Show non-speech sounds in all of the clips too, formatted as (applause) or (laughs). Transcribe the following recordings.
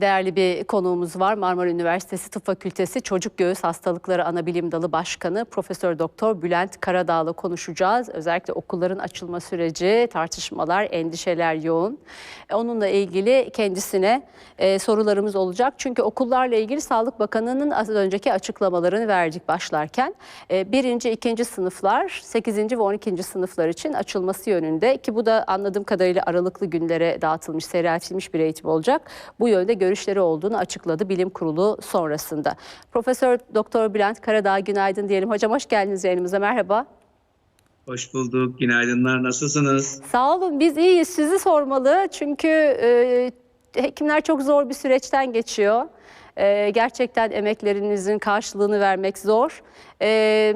Değerli bir konuğumuz var. Marmara Üniversitesi Tıp Fakültesi Çocuk Göğüs Hastalıkları Anabilim Dalı Başkanı Profesör Doktor Bülent Karadağ'la konuşacağız. Özellikle okulların açılma süreci, tartışmalar, endişeler yoğun. E, Onunla ilgili kendisine e, sorularımız olacak. Çünkü okullarla ilgili Sağlık Bakanı'nın az önceki açıklamalarını verdik başlarken. E, birinci, ikinci sınıflar, 8. ve 12. sınıflar için açılması yönünde ki bu da anladığım kadarıyla aralıklı günlere dağıtılmış, seyreltilmiş bir eğitim olacak. Bu yönde görüşleri olduğunu açıkladı bilim kurulu sonrasında. Profesör Doktor Bülent Karadağ günaydın diyelim. Hocam hoş geldiniz yayınımıza. Merhaba. Hoş bulduk. Günaydınlar. Nasılsınız? Sağ olun. Biz iyiyiz. Sizi sormalı. Çünkü e, hekimler çok zor bir süreçten geçiyor. E, gerçekten emeklerinizin karşılığını vermek zor. E,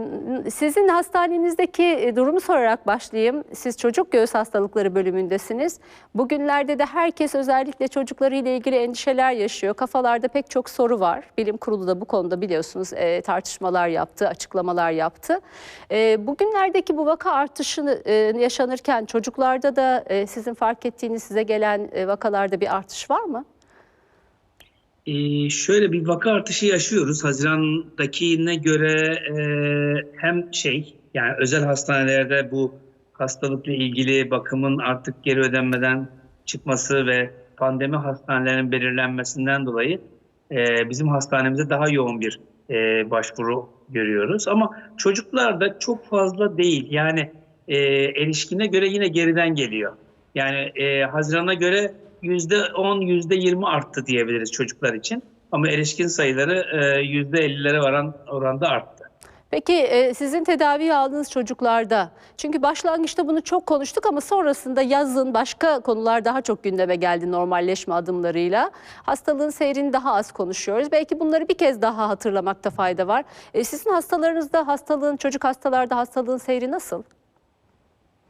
sizin hastanenizdeki durumu sorarak başlayayım. Siz çocuk göğüs hastalıkları bölümündesiniz. Bugünlerde de herkes özellikle çocuklarıyla ilgili endişeler yaşıyor. Kafalarda pek çok soru var. Bilim kurulu da bu konuda biliyorsunuz e, tartışmalar yaptı, açıklamalar yaptı. E, bugünlerdeki bu vaka artışı e, yaşanırken çocuklarda da e, sizin fark ettiğiniz size gelen e, vakalarda bir artış var mı? Ee, şöyle bir vaka artışı yaşıyoruz. Haziran'dakine göre e, hem şey yani özel hastanelerde bu hastalıkla ilgili bakımın artık geri ödenmeden çıkması ve pandemi hastanelerinin belirlenmesinden dolayı e, bizim hastanemize daha yoğun bir e, başvuru görüyoruz. Ama çocuklarda çok fazla değil. Yani e, erişkine göre yine geriden geliyor. Yani e, Haziran'a göre %10, %20 arttı diyebiliriz çocuklar için. Ama erişkin sayıları e, %50'lere varan oranda arttı. Peki e, sizin tedavi aldığınız çocuklarda, çünkü başlangıçta bunu çok konuştuk ama sonrasında yazın başka konular daha çok gündeme geldi normalleşme adımlarıyla. Hastalığın seyrini daha az konuşuyoruz. Belki bunları bir kez daha hatırlamakta fayda var. E, sizin hastalarınızda hastalığın, çocuk hastalarda hastalığın seyri nasıl?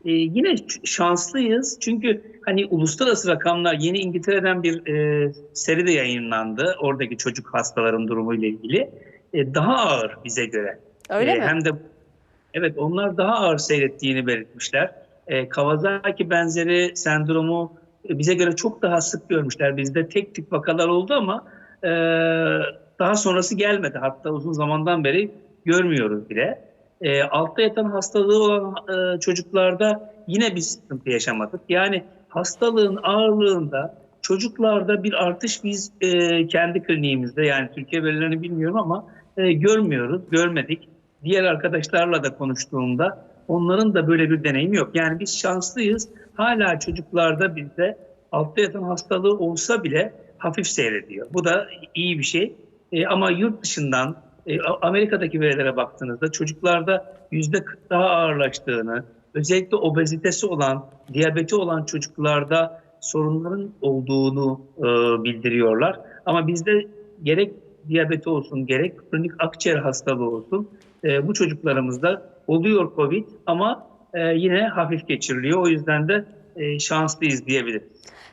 Ee, yine şanslıyız çünkü hani uluslararası rakamlar yeni İngiltere'den bir e, seri de yayınlandı oradaki çocuk hastaların durumuyla ilgili E, daha ağır bize göre. Öyle E, mi? Hem de evet onlar daha ağır seyrettiğini belirtmişler. E, Kawasaki benzeri sendromu e, bize göre çok daha sık görmüşler. Bizde tek tip vakalar oldu ama e, daha sonrası gelmedi. Hatta uzun zamandan beri görmüyoruz bile. E, altta yatan hastalığı olan e, çocuklarda yine bir sıkıntı yaşamadık. Yani hastalığın ağırlığında çocuklarda bir artış biz e, kendi kliniğimizde yani Türkiye verilerini bilmiyorum ama e, görmüyoruz, görmedik. Diğer arkadaşlarla da konuştuğumda onların da böyle bir deneyimi yok. Yani biz şanslıyız. Hala çocuklarda bizde altta yatan hastalığı olsa bile hafif seyrediyor. Bu da iyi bir şey. E, ama yurt dışından e, Amerika'daki verilere baktığınızda çocuklarda yüzde 40 daha ağırlaştığını, özellikle obezitesi olan, diyabeti olan çocuklarda sorunların olduğunu e, bildiriyorlar. Ama bizde gerek diyabeti olsun, gerek kronik akciğer hastalığı olsun e, bu çocuklarımızda oluyor COVID ama e, yine hafif geçiriliyor. O yüzden de e, şanslıyız diyebiliriz.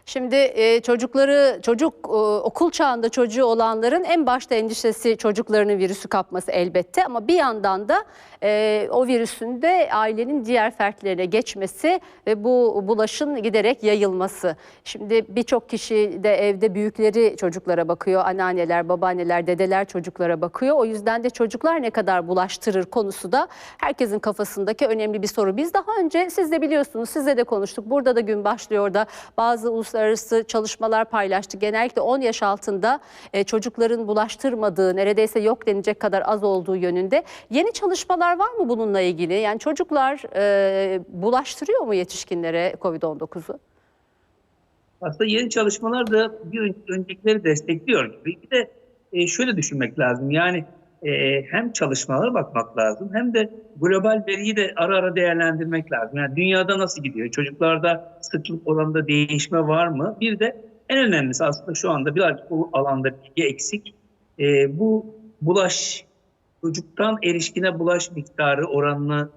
Şimdi e, çocukları çocuk e, okul çağında çocuğu olanların en başta endişesi çocuklarının virüsü kapması elbette ama bir yandan da e, o virüsün de ailenin diğer fertlerine geçmesi ve bu bulaşın giderek yayılması. Şimdi birçok kişi de evde büyükleri çocuklara bakıyor, anneanneler, babaanneler, dedeler çocuklara bakıyor. O yüzden de çocuklar ne kadar bulaştırır konusu da herkesin kafasındaki önemli bir soru. Biz daha önce siz de biliyorsunuz, sizle de konuştuk. Burada da gün başlıyor da bazı uluslararası çalışmalar paylaştık. Genellikle 10 yaş altında e, çocukların bulaştırmadığı, neredeyse yok denecek kadar az olduğu yönünde. Yeni çalışmalar var mı bununla ilgili? Yani çocuklar e, bulaştırıyor mu yetişkinlere COVID-19'u? Aslında yeni çalışmalar da bir ön- öncekileri destekliyor gibi. Bir de e, şöyle düşünmek lazım. Yani e, hem çalışmalara bakmak lazım hem de global veriyi de ara ara değerlendirmek lazım. Yani dünyada nasıl gidiyor? Çocuklarda sıklık oranında değişme var mı? Bir de en önemlisi aslında şu anda birazcık bu alanda bilgi eksik. E, bu bulaş çocuktan erişkine bulaş miktarı oranını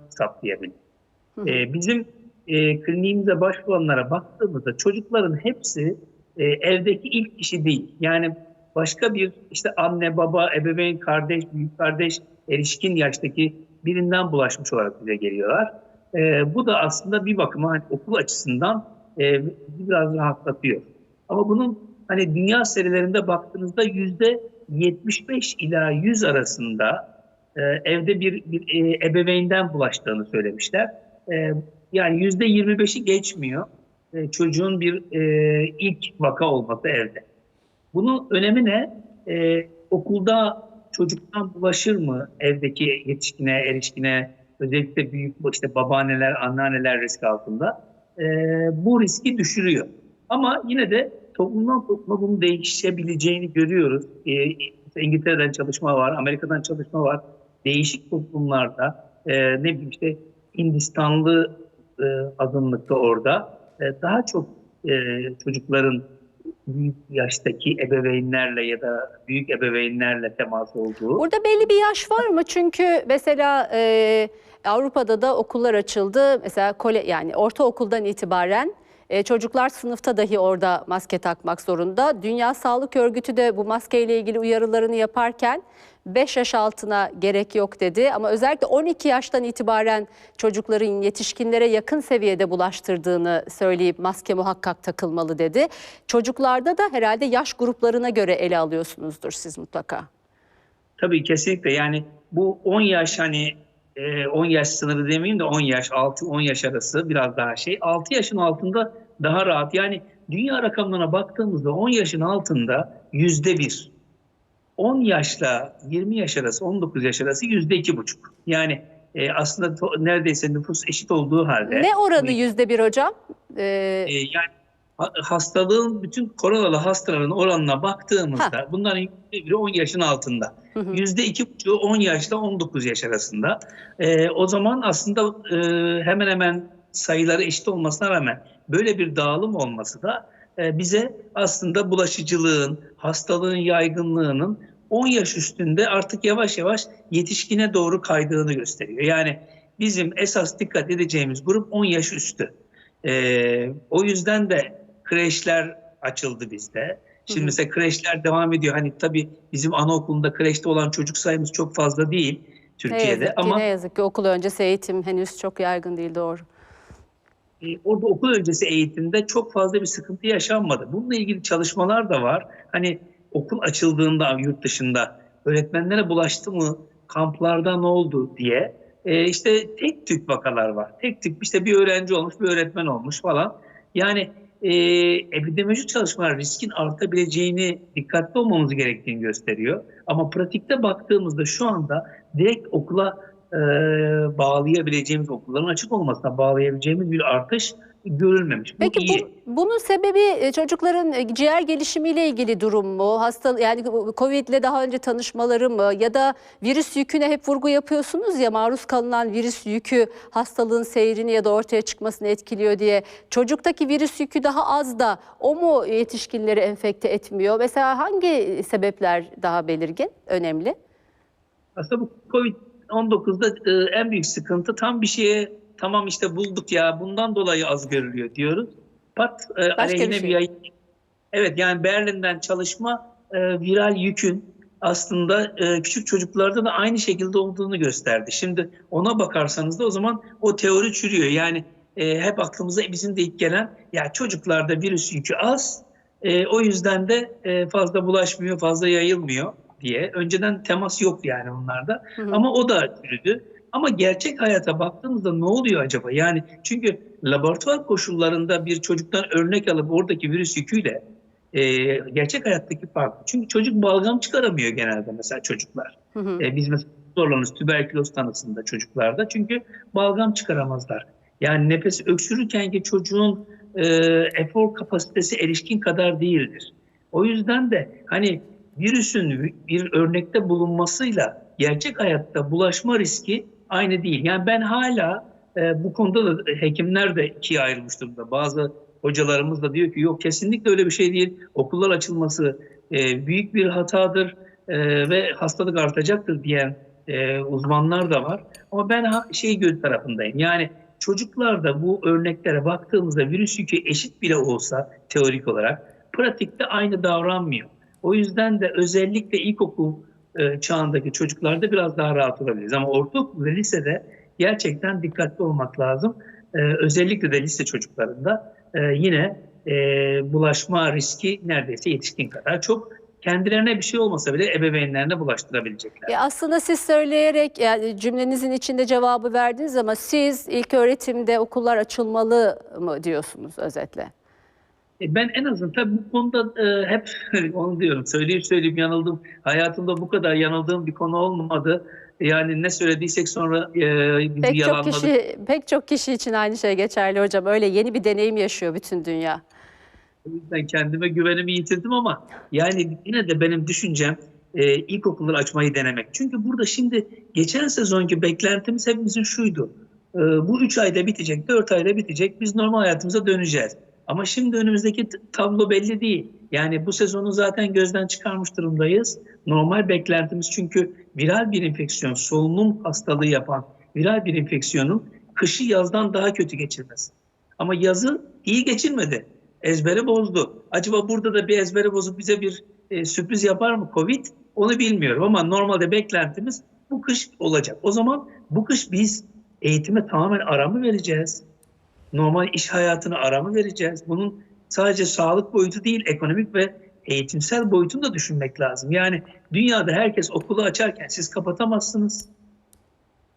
hı. Ee, bizim e, kliniğimize başvuranlara baktığımızda çocukların hepsi e, evdeki ilk kişi değil. Yani başka bir işte anne, baba, ebeveyn, kardeş, büyük kardeş, erişkin yaştaki birinden bulaşmış olarak bize geliyorlar. E, bu da aslında bir bakıma hani okul açısından e, biraz rahatlatıyor. Ama bunun hani dünya serilerinde baktığınızda yüzde 75 ila 100 arasında e, evde bir, bir e, ebeveynden bulaştığını söylemişler. E, yani yüzde 25'i geçmiyor e, çocuğun bir e, ilk vaka olması evde. Bunun önemi ne? E, okulda çocuktan bulaşır mı evdeki yetişkine, erişkine, özellikle büyük işte babaanneler, anneanneler risk altında? E, bu riski düşürüyor. Ama yine de toplumdan topluma bunun değişebileceğini görüyoruz. E, işte İngiltere'den çalışma var, Amerika'dan çalışma var. Değişik toplumlarda e, ne bileyim işte Hindistanlı e, azınlıkta orada e, daha çok e, çocukların büyük yaştaki ebeveynlerle ya da büyük ebeveynlerle temas olduğu. Burada belli bir yaş var mı? Çünkü mesela e, Avrupa'da da okullar açıldı. Mesela kole, yani ortaokuldan itibaren e, çocuklar sınıfta dahi orada maske takmak zorunda. Dünya Sağlık Örgütü de bu maskeyle ilgili uyarılarını yaparken 5 yaş altına gerek yok dedi. Ama özellikle 12 yaştan itibaren çocukların yetişkinlere yakın seviyede bulaştırdığını söyleyip maske muhakkak takılmalı dedi. Çocuklarda da herhalde yaş gruplarına göre ele alıyorsunuzdur siz mutlaka. Tabii kesinlikle yani bu 10 yaş hani e, 10 yaş sınırı demeyeyim de 10 yaş 6-10 yaş arası biraz daha şey. 6 yaşın altında daha rahat. Yani dünya rakamlarına baktığımızda 10 yaşın altında yüzde bir. 10 yaşla 20 yaş arası 19 yaş arası yüzde iki buçuk. Yani e, aslında to- neredeyse nüfus eşit olduğu halde. Ne oranı yüzde bir hocam? Ee, e, yani hastalığın bütün koronalı hastaların oranına baktığımızda bunların yüzde biri 10 yaşın altında. hı hı. Yüzde iki buçuğu 10 yaşla 19 yaş arasında. Ee, o zaman aslında e, hemen hemen sayıları eşit olmasına rağmen böyle bir dağılım olması da e, bize aslında bulaşıcılığın, hastalığın yaygınlığının 10 yaş üstünde artık yavaş yavaş yetişkine doğru kaydığını gösteriyor. Yani bizim esas dikkat edeceğimiz grup 10 yaş üstü. Ee, o yüzden de kreşler açıldı bizde. Şimdi Hı hı. mesela kreşler devam ediyor. Hani tabii bizim anaokulunda kreşte olan çocuk sayımız çok fazla değil ne Türkiye'de yazık ki, ama ne yazık ki okul öncesi eğitim henüz çok yaygın değil doğru. e, orada okul öncesi eğitimde çok fazla bir sıkıntı yaşanmadı. Bununla ilgili çalışmalar da var. Hani okul açıldığında yurt dışında öğretmenlere bulaştı mı, kamplarda ne oldu diye e, işte tek tük vakalar var. Tek tük işte bir öğrenci olmuş, bir öğretmen olmuş falan. Yani e, epidemiolojik çalışmalar riskin artabileceğini, dikkatli olmamız gerektiğini gösteriyor. Ama pratikte baktığımızda şu anda direkt okula e, bağlayabileceğimiz, okulların açık olmasına bağlayabileceğimiz bir artış görülmemiş. Bu Peki iyi. bu, bunun sebebi e, çocukların e, ciğer gelişimiyle ilgili durum mu? Hasta yani Covid ile daha önce tanışmaları mı ya da virüs yüküne hep vurgu yapıyorsunuz ya maruz kalınan virüs yükü hastalığın seyrini ya da ortaya çıkmasını etkiliyor diye. Çocuktaki virüs yükü daha az da o mu yetişkinleri enfekte etmiyor? Mesela hangi sebepler daha belirgin, önemli? Aslında bu Covid-19'da e, en büyük sıkıntı tam bir şeye tamam işte bulduk ya bundan dolayı az görülüyor diyoruz. Pat e, bir aleyhine bir, şey. yayın. Evet yani Berlin'den çalışma e, viral yükün aslında e, küçük çocuklarda da aynı şekilde olduğunu gösterdi. Şimdi ona bakarsanız da o zaman o teori çürüyor. Yani e, hep aklımıza bizim de ilk gelen ya çocuklarda virüs yükü az e, o yüzden de e, fazla bulaşmıyor, fazla yayılmıyor diye. Önceden temas yok yani onlarda. Hı hı. Ama o da çürüdü. Ama gerçek hayata baktığımızda ne oluyor acaba? Yani çünkü laboratuvar koşullarında bir çocuktan örnek alıp oradaki virüs yüküyle e, gerçek hayattaki farklı. Çünkü çocuk balgam çıkaramıyor genelde mesela çocuklar. Hı hı. E, biz mesela zorlanırız tüberküloz tanısında çocuklarda. Çünkü balgam çıkaramazlar. Yani nefes öksürürken ki çocuğun e, efor kapasitesi erişkin kadar değildir. O yüzden de hani virüsün bir örnekte bulunmasıyla gerçek hayatta bulaşma riski aynı değil. Yani ben hala e, bu konuda da hekimler de ikiye ayrılmış durumda. Bazı hocalarımız da diyor ki yok kesinlikle öyle bir şey değil. Okullar açılması e, büyük bir hatadır e, ve hastalık artacaktır diyen e, uzmanlar da var. Ama ben ha, şey göz tarafındayım. Yani çocuklarda bu örneklere baktığımızda virüs yükü eşit bile olsa teorik olarak pratikte aynı davranmıyor. O yüzden de özellikle ilkokul e, çağındaki çocuklarda biraz daha rahat olabiliriz. Ama ortaokul ve lisede gerçekten dikkatli olmak lazım. E, özellikle de lise çocuklarında e, yine e, bulaşma riski neredeyse yetişkin kadar çok. Kendilerine bir şey olmasa bile ebeveynlerine bulaştırabilecekler. E aslında siz söyleyerek yani cümlenizin içinde cevabı verdiniz ama siz ilk öğretimde okullar açılmalı mı diyorsunuz özetle? E, Ben en azından tabii bu konuda e, hep (laughs) onu diyorum. Söyleyip söyleyip yanıldım. Hayatımda bu kadar yanıldığım bir konu olmadı. Yani ne söylediysek sonra e, bizi Pek çok yalanladık. kişi pek çok kişi için aynı şey geçerli hocam. Öyle yeni bir deneyim yaşıyor bütün dünya. O yüzden kendime güvenimi yitirdim ama yani yine de benim düşüncem e, ilkokulları açmayı denemek. Çünkü burada şimdi geçen sezonki beklentimiz hepimizin şuydu. E, bu 3 ayda bitecek, 4 ayda bitecek. Biz normal hayatımıza döneceğiz. Ama şimdi önümüzdeki tablo belli değil. Yani bu sezonu zaten gözden çıkarmış durumdayız. Normal beklentimiz çünkü viral bir enfeksiyon, solunum hastalığı yapan viral bir enfeksiyonun kışı yazdan daha kötü geçirmesi. Ama yazı iyi geçirmedi. Ezberi bozdu. Acaba burada da bir ezberi bozup bize bir e, sürpriz yapar mı Covid? Onu bilmiyorum ama normalde beklentimiz bu kış olacak. O zaman bu kış biz eğitime tamamen ara mı vereceğiz? Normal iş hayatına ara mı vereceğiz? Bunun sadece sağlık boyutu değil, ekonomik ve eğitimsel boyutunu da düşünmek lazım. Yani dünyada herkes okulu açarken siz kapatamazsınız.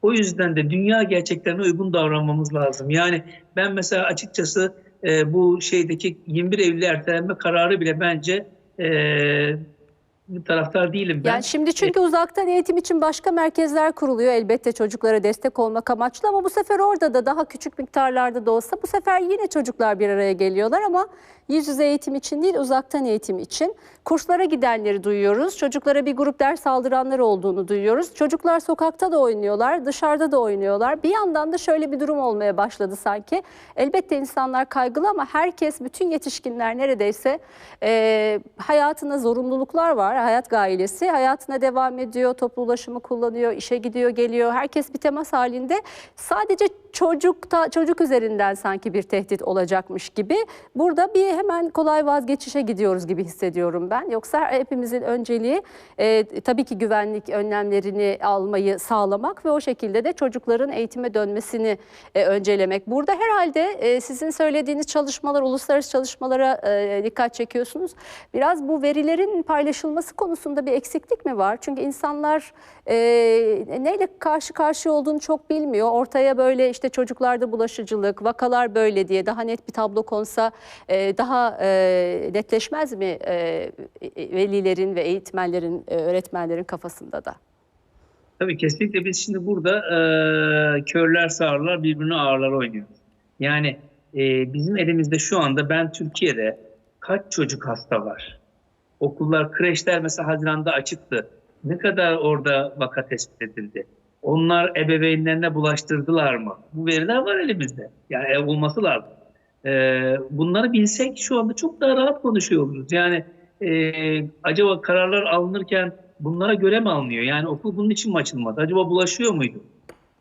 O yüzden de dünya gerçeklerine uygun davranmamız lazım. Yani ben mesela açıkçası e, bu şeydeki 21 Eylül ertelenme kararı bile bence e, taraftar değilim ben. Yani şimdi çünkü uzaktan eğitim için başka merkezler kuruluyor elbette çocuklara destek olmak amaçlı ama bu sefer orada da daha küçük miktarlarda da olsa bu sefer yine çocuklar bir araya geliyorlar ama yüz yüze eğitim için değil uzaktan eğitim için. Kurslara gidenleri duyuyoruz. Çocuklara bir grup ders aldıranlar olduğunu duyuyoruz. Çocuklar sokakta da oynuyorlar, dışarıda da oynuyorlar. Bir yandan da şöyle bir durum olmaya başladı sanki. Elbette insanlar kaygılı ama herkes, bütün yetişkinler neredeyse e, hayatına zorunluluklar var. Hayat gailesi hayatına devam ediyor, toplu ulaşımı kullanıyor, işe gidiyor, geliyor. Herkes bir temas halinde. Sadece çocukta çocuk üzerinden sanki bir tehdit olacakmış gibi. Burada bir hemen kolay vazgeçişe gidiyoruz gibi hissediyorum ben. Yoksa hepimizin önceliği e, tabii ki güvenlik önlemlerini almayı sağlamak ve o şekilde de çocukların eğitime dönmesini e, öncelemek. Burada herhalde e, sizin söylediğiniz çalışmalar, uluslararası çalışmalara e, dikkat çekiyorsunuz. Biraz bu verilerin paylaşılması konusunda bir eksiklik mi var? Çünkü insanlar e, neyle karşı karşıya olduğunu çok bilmiyor. Ortaya böyle işte çocuklarda bulaşıcılık, vakalar böyle diye daha net bir tablo konsa e, daha e, netleşmez mi e, velilerin ve eğitmenlerin, e, öğretmenlerin kafasında da? Tabii kesinlikle biz şimdi burada e, körler sağırlar birbirine ağırlar oynuyoruz. Yani e, bizim elimizde şu anda ben Türkiye'de kaç çocuk hasta var? Okullar, kreşler mesela Haziran'da açıktı. Ne kadar orada vaka tespit edildi? Onlar ebeveynlerine bulaştırdılar mı? Bu veriler var elimizde. Yani e, olması lazım. E, bunları bilsek şu anda çok daha rahat konuşuyor oluruz. Yani e, acaba kararlar alınırken bunlara göre mi alınıyor? Yani okul bunun için mi açılmadı? Acaba bulaşıyor muydu?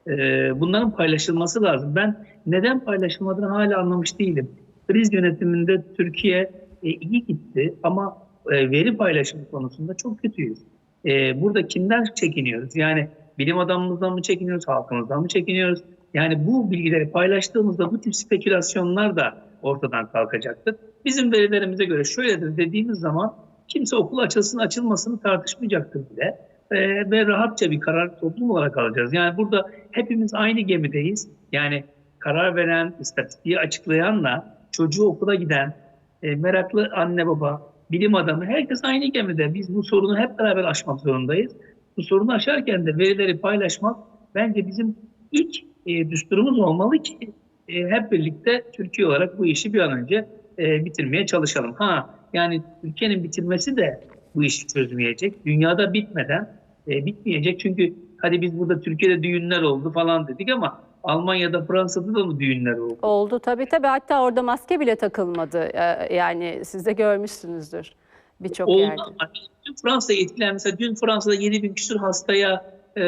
Ee, bunların paylaşılması lazım. Ben neden paylaşılmadığını hala anlamış değilim. Kriz yönetiminde Türkiye e, iyi gitti ama e, veri paylaşımı konusunda çok kötüyüz. E, burada kimden çekiniyoruz? Yani bilim adamımızdan mı çekiniyoruz, halkımızdan mı çekiniyoruz? Yani bu bilgileri paylaştığımızda bu tip spekülasyonlar da ortadan kalkacaktır. Bizim verilerimize göre şöyledir dediğimiz zaman kimse okul açılsın açılmasını tartışmayacaktır bile. Ee, ve rahatça bir karar toplum olarak alacağız. Yani burada hepimiz aynı gemideyiz. Yani karar veren, istatistiği açıklayanla çocuğu okula giden, e, meraklı anne baba, bilim adamı herkes aynı gemide. Biz bu sorunu hep beraber aşmak zorundayız. Bu sorunu aşarken de verileri paylaşmak bence bizim ilk e, düsturumuz olmalı ki e, hep birlikte Türkiye olarak bu işi bir an önce e, bitirmeye çalışalım. Ha yani Türkiye'nin bitirmesi de bu işi çözmeyecek. Dünyada bitmeden e, bitmeyecek. Çünkü hadi biz burada Türkiye'de düğünler oldu falan dedik ama Almanya'da, Fransa'da da mı düğünler oldu? Oldu tabii tabii. Hatta orada maske bile takılmadı. Ee, Yani siz de görmüşsünüzdür birçok Oldu yerde. ama dün Fransa'ya etkilen mesela dün Fransa'da 7 bin küsur hastaya e,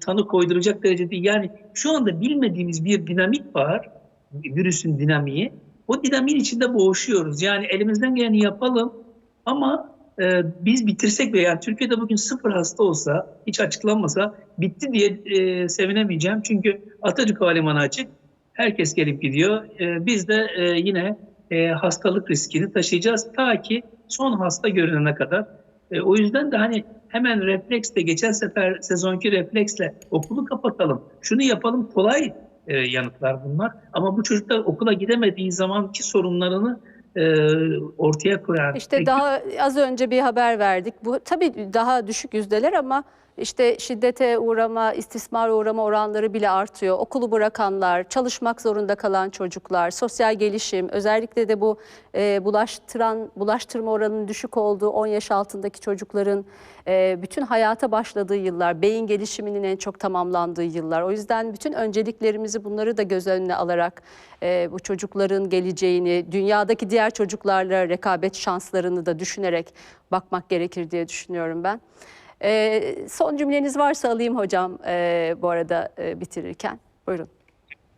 tanı koyduracak derecede. Yani şu anda bilmediğimiz bir dinamik var. Virüsün dinamiği. O dinamiğin içinde boğuşuyoruz. Yani elimizden geleni yapalım ama e, biz bitirsek ve yani Türkiye'de bugün sıfır hasta olsa, hiç açıklanmasa bitti diye e, sevinemeyeceğim. Çünkü Atatürk Havalimanı açık. Herkes gelip gidiyor. E, biz de e, yine e, hastalık riskini taşıyacağız ta ki son hasta görünene kadar. E, o yüzden de hani hemen refleksle geçen sefer sezonki refleksle okulu kapatalım. Şunu yapalım kolay e, yanıtlar bunlar. Ama bu çocuklar okula gidemediği zamanki sorunlarını ortaya koyan İşte daha az önce bir haber verdik. Bu tabii daha düşük yüzdeler ama işte şiddete uğrama, istismar uğrama oranları bile artıyor. Okulu bırakanlar, çalışmak zorunda kalan çocuklar, sosyal gelişim, özellikle de bu e, bulaştıran bulaştırma oranının düşük olduğu 10 yaş altındaki çocukların e, bütün hayata başladığı yıllar, beyin gelişiminin en çok tamamlandığı yıllar. O yüzden bütün önceliklerimizi bunları da göz önüne alarak e, bu çocukların geleceğini, dünyadaki diğer çocuklarla rekabet şanslarını da düşünerek bakmak gerekir diye düşünüyorum ben. E, son cümleniz varsa alayım hocam e, bu arada e, bitirirken. Buyurun.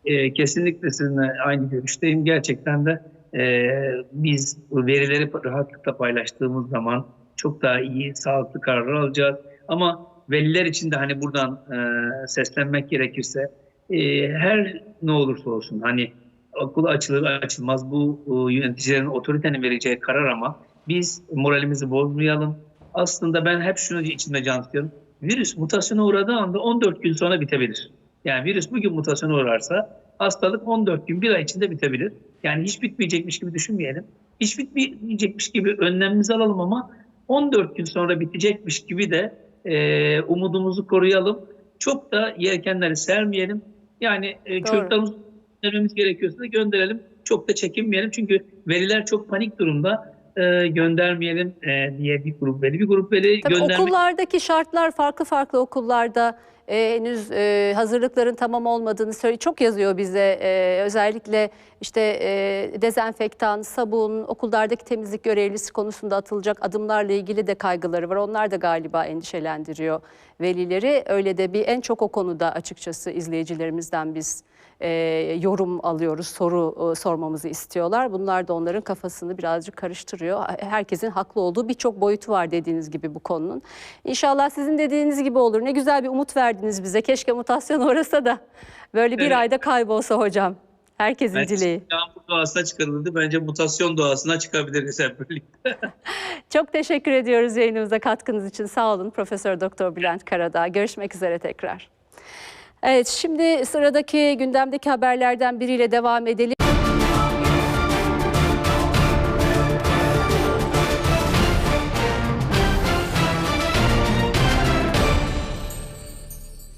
E, kesinlikle sizinle aynı görüşteyim. Gerçekten de e, biz verileri rahatlıkla paylaştığımız zaman çok daha iyi, sağlıklı kararlar alacağız. Ama veliler için de hani buradan e, seslenmek gerekirse e, her ne olursa olsun hani okul açılır açılmaz bu e, yöneticilerin otoritenin vereceği karar ama biz moralimizi bozmayalım. Aslında ben hep şunu içimde canlıyorum. Virüs mutasyona uğradığı anda 14 gün sonra bitebilir. Yani virüs bugün mutasyona uğrarsa hastalık 14 gün, bir ay içinde bitebilir. Yani hiç bitmeyecekmiş gibi düşünmeyelim. Hiç bitmeyecekmiş gibi önlemimizi alalım ama 14 gün sonra bitecekmiş gibi de e, umudumuzu koruyalım. Çok da yelkenleri sermeyelim. Yani e, çocuklarımızı göndermemiz gerekiyorsa da gönderelim. Çok da çekinmeyelim. Çünkü veriler çok panik durumda. E, göndermeyelim e, diye bir grup veli. Bir grup veli Tabii göndermek okullardaki şartlar farklı farklı okullarda e, henüz e, hazırlıkların tamam olmadığını söylüyor. Çok yazıyor bize e, özellikle işte e, dezenfektan, sabun, okullardaki temizlik görevlisi konusunda atılacak adımlarla ilgili de kaygıları var. Onlar da galiba endişelendiriyor velileri. Öyle de bir en çok o konuda açıkçası izleyicilerimizden biz e, yorum alıyoruz, soru e, sormamızı istiyorlar. Bunlar da onların kafasını birazcık karıştırıyor. Herkesin haklı olduğu birçok boyutu var dediğiniz gibi bu konunun. İnşallah sizin dediğiniz gibi olur. Ne güzel bir umut verdiniz bize. Keşke mutasyon (laughs) uğrasa da böyle bir Evet. ayda kaybolsa hocam. Herkesin Bence dileği. yağmur doğasına çıkarıldı. Bence mutasyon doğasına çıkabiliriz hep birlikte. (laughs) (laughs) Çok teşekkür ediyoruz yayınımıza katkınız için. Sağ olun Profesör Doktor Bülent Karadağ. Görüşmek üzere tekrar. Evet şimdi sıradaki gündemdeki haberlerden biriyle devam edelim.